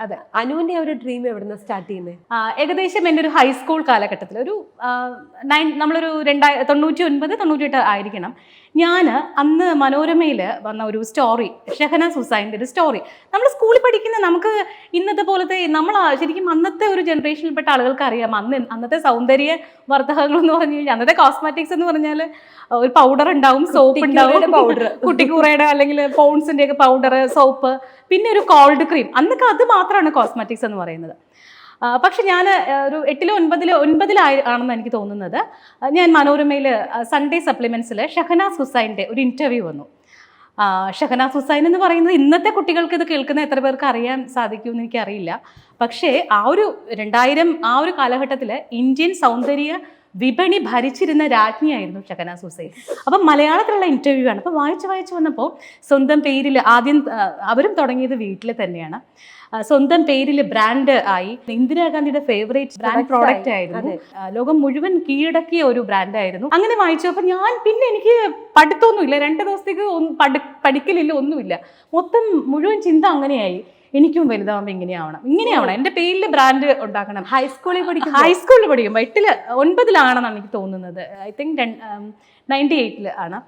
അതെ അനുവിന്റെ ആ ഒരു ഡ്രീം എവിടുന്ന സ്റ്റാർട്ട് ചെയ്യുന്നത് ഏകദേശം എന്റെ ഒരു ഹൈസ്കൂൾ കാലഘട്ടത്തിൽ ഒരു നയൻ നമ്മളൊരു രണ്ടായി തൊണ്ണൂറ്റി ഒൻപത് തൊണ്ണൂറ്റി എട്ട് ആയിരിക്കണം. ഞാൻ അന്ന് മനോരമയിൽ വന്ന ഒരു സ്റ്റോറി ഷെഹന സുസൈന്റെ ഒരു സ്റ്റോറി നമ്മൾ സ്കൂളിൽ പഠിക്കുന്ന നമുക്ക് ഇന്നത്തെ പോലത്തെ നമ്മൾ ശരിക്കും അന്നത്തെ ഒരു ജനറേഷനിൽപ്പെട്ട ആളുകൾക്ക് അറിയാം അന്ന് അന്നത്തെ സൗന്ദര്യ വർദ്ധകങ്ങൾ എന്ന് പറഞ്ഞു കഴിഞ്ഞാൽ അന്നത്തെ കോസ്മെറ്റിക്സ് എന്ന് പറഞ്ഞാൽ ഒരു പൗഡർ ഉണ്ടാവും സോപ്പ് ഉണ്ടാവും. പൗഡർ കുട്ടിക്കൂറയുടെ അല്ലെങ്കിൽ പോൺസിന്റെയൊക്കെ ഒക്കെ പൗഡർ സോപ്പ് പിന്നെ ഒരു കോൾഡ് ക്രീം അന്നൊക്കെ അത് മാത്രമാണ് കോസ്മെറ്റിക്സ് എന്ന് പറയുന്നത്. പക്ഷെ ഞാൻ ഒരു എട്ടിലോ ഒൻപതിലോ ഒൻപതിലായി ആണെന്ന് എനിക്ക് തോന്നുന്നത്. ഞാൻ മനോരമയിൽ സൺഡേ സപ്ലിമെൻസിൽ ഷഹനാസ് ഹുസൈന്റെ ഒരു ഇന്റർവ്യൂ വന്നു. ഷഹനാസ് ഹുസൈൻ എന്ന് പറയുന്നത് ഇന്നത്തെ കുട്ടികൾക്ക് ഇത് കേൾക്കുന്ന എത്ര പേർക്ക് അറിയാൻ സാധിക്കുമെന്ന് എനിക്കറിയില്ല. പക്ഷേ ആ ഒരു രണ്ടായിരം ആ ഒരു കാലഘട്ടത്തിൽ ഇന്ത്യൻ സൗന്ദര്യ വിപണി ഭരിച്ചിരുന്ന രാജ്ഞിയായിരുന്നു ഷഹനാസ് ഹുസൈൻ. അപ്പം മലയാളത്തിലുള്ള ഇന്റർവ്യൂ ആണ്. അപ്പോൾ വായിച്ച് വായിച്ച് വന്നപ്പോൾ സ്വന്തം പേരിൽ ആദ്യം അവരും തുടങ്ങിയത് വീട്ടിൽ തന്നെയാണ്. സ്വന്തം പേരിൽ ബ്രാൻഡ് ആയി. ഇന്ദിരാഗാന്ധിയുടെ ഫേവറേറ്റ് ബ്രാൻഡ് പ്രോഡക്റ്റ് ആയിരുന്നു. ലോകം മുഴുവൻ കീഴടക്കിയ ഒരു ബ്രാൻഡ് ആയിരുന്നു. അങ്ങനെ വായിച്ചപ്പോൾ ഞാൻ പിന്നെ എനിക്ക് പഠിത്തമൊന്നുമില്ല. രണ്ട് ദിവസത്തേക്ക് ഒന്നും പഠിക്കലില്ല ഒന്നുമില്ല. മൊത്തം മുഴുവൻ ചിന്ത അങ്ങനെയായി. എനിക്കും വലുതാവുമ്പോൾ ഇങ്ങനെയാവണം. ഇങ്ങനെയാവണം. എന്റെ പേരിൽ ബ്രാൻഡ് ഉണ്ടാക്കണം. ഹൈസ്കൂളിൽ പഠിക്കും ഹൈസ്കൂളിൽ പഠിക്കുമ്പോൾ എട്ടിൽ ഒൻപതിലാണെന്നാണ് എനിക്ക് തോന്നുന്നത്. ഐ തിങ്ക് നയന്റി എയ്റ്റിൽ ആണ്.